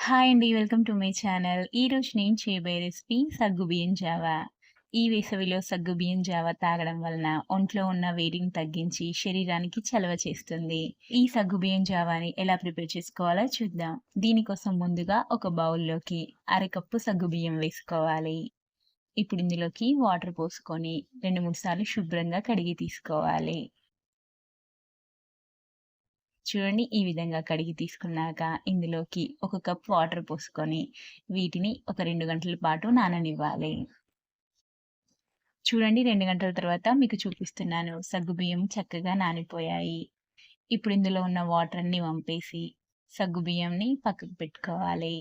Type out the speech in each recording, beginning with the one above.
Hi అండి. Welcome to my channel. ఈరోజు నేను చేయబోయే రెసిపీ సగ్గుబియ్యం జావా. ఈ వేసవిలో సగ్గుబియ్యం జావా తాగడం వలన ఒంట్లో ఉన్న వేడిని తగ్గించి శరీరానికి చలవ చేస్తుంది. ఈ సగ్గుబియ్యం జావాని ఎలా ప్రిపేర్ చేసుకోవాలో చూద్దాం. దీనికోసం ముందుగా ఒక బౌల్‌లోకి అరకప్పు సగ్గుబియ్యం వేసుకోవాలి. ఇప్పుడు ఇందులోకి వాటర్ పోసుకొని 2, 3 సార్లు శుభ్రంగా కడిగి తీసుకోవాలి. చూడండి ఈ విధంగా కడిగి తీసుకున్నాక ఇందులోకి ఒక కప్ వాటర్ పోసుకొని వీటిని ఒక రెండు గంటల పాటు నాననివ్వాలి. చూడండి రెండు గంటల తర్వాత మీకు చూపిస్తున్నాను. సగ్గుబియ్యం చక్కగా నానిపోయాయి. ఇప్పుడు ఇందులో ఉన్న వాటర్ అన్ని వంపేసి సగ్గుబియ్యంని పక్కకు పెట్టుకోవాలి.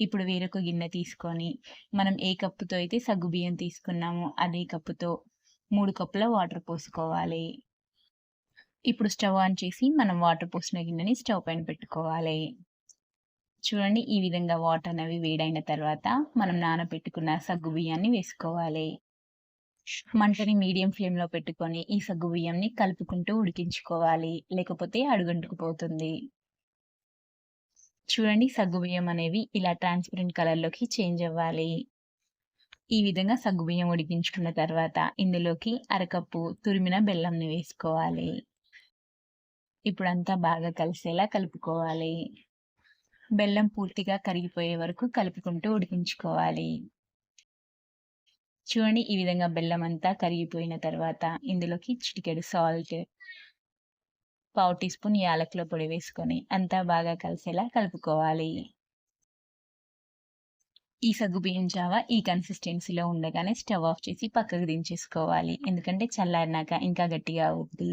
ఇప్పుడు వేరొక గిన్నె తీసుకొని మనం ఏ కప్పుతో అయితే సగ్గుబియ్యం తీసుకున్నామో అదే కప్పుతో మూడు కప్పుల వాటర్ పోసుకోవాలి. ఇప్పుడు స్టవ్ ఆన్ చేసి మనం వాటర్ పోసిన గిన్నెని స్టవ్ పైన పెట్టుకోవాలి. చూడండి ఈ విధంగా వాటర్ అనేవి వేడైన తర్వాత మనం నానబెట్టుకున్న సగ్గుబియ్యాన్ని వేసుకోవాలి. మంటని మీడియం ఫ్లేమ్‌లో పెట్టుకొని ఈ సగ్గుబియ్యంని కలుపుకుంటూ ఉడికించుకోవాలి. లేకపోతే అడుగంటుకుపోతుంది. చూడండి సగ్గుబియ్యం అనేవి ఇలా ట్రాన్స్‌పరెంట్ కలర్‌లోకి చేంజ్ అవ్వాలి. ఈ విధంగా సగ్గుబియ్యం ఉడికించుకున్న తర్వాత ఇందులోకి అరకప్పు తురిమిన బెల్లంని వేసుకోవాలి. ఇప్పుడంతా బాగా కలిసేలా కలుపుకోవాలి. బెల్లం పూర్తిగా కరిగిపోయే వరకు కలుపుకుంటూ ఉడికించుకోవాలి. చూడండి ఈ విధంగా బెల్లం అంతా కరిగిపోయిన తర్వాత ఇందులోకి చిటికెడు సాల్ట్ పావు టీ స్పూన్ యాలకుల పొడి వేసుకొని అంతా బాగా కలిసేలా కలుపుకోవాలి. ఈ సగ్గుబియ్యం జావా ఈ కన్సిస్టెన్సీలో ఉండగానే స్టవ్ ఆఫ్ చేసి పక్కకు దించేసుకోవాలి. ఎందుకంటే చల్లారినాక ఇంకా గట్టిగా అవుద్ది.